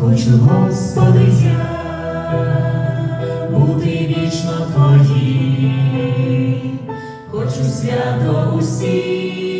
Хочу, Господи, я бути вічно Твоїм, хочу свято усім.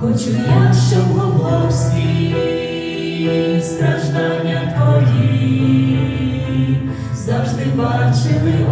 хочу я, щоб було всі страждання твої завжди бачили.